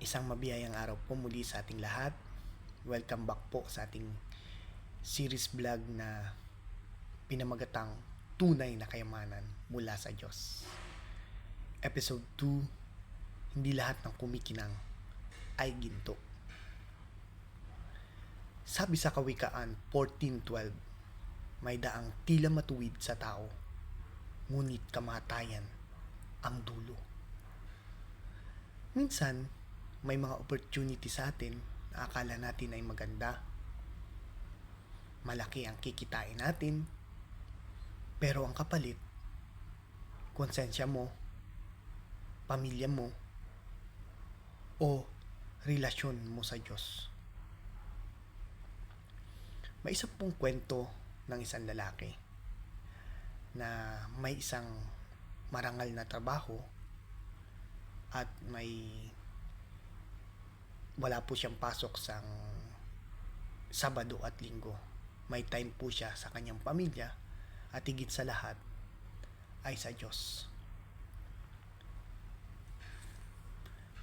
Isang mabiyayang araw po muli sa ating lahat. Welcome back po sa ating series vlog na pinamagatang Tunay na Kayamanan mula sa Diyos. Episode 2, Hindi lahat ng kumikinang ay ginto. Sabi sa Kawikaan 14.12, may daang tila matuwid sa tao, ngunit kamatayan ang dulo. Minsan, may mga opportunity sa atin na akala natin ay maganda. Malaki ang kikitain natin. Pero ang kapalit, konsensya mo, pamilya mo, o relasyon mo sa Diyos. May isang pong kwento ng isang lalaki na may isang marangal na trabaho at may wala po siyang pasok sa Sabado at Linggo. May time po siya sa kanyang pamilya at higit sa lahat ay sa Diyos.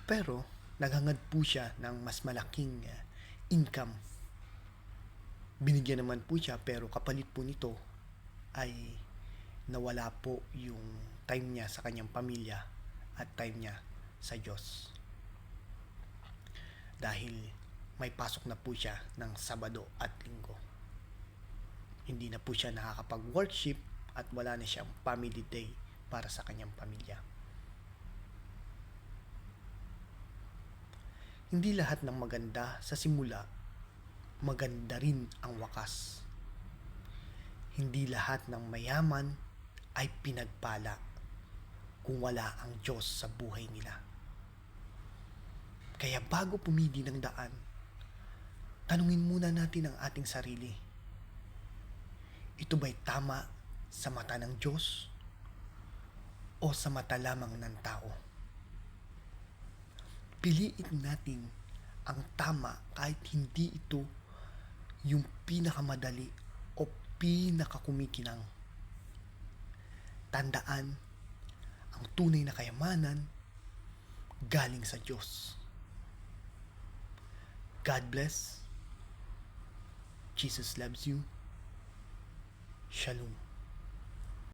Pero naghangad po siya ng mas malaking uh, income. Binigyan naman po siya pero kapalit po nito ay nawala po yung time niya sa kanyang pamilya at time niya sa Diyos dahil may pasok na po siya ng Sabado at Linggo. Hindi na po siya nakakapag-worship at wala na siyang family day para sa kanyang pamilya. Hindi lahat ng maganda sa simula, maganda rin ang wakas. Hindi lahat ng mayaman ay pinagpala kung wala ang Diyos sa buhay nila. Kaya bago pumili ng daan, tanungin muna natin ang ating sarili. Ito ba'y tama sa mata ng Diyos o sa mata lamang ng tao? Piliin natin ang tama kahit hindi ito yung pinakamadali o pinakakumikinang. Tandaan, ang tunay na kayamanan galing sa Diyos. God bless. Jesus loves you. Shalom.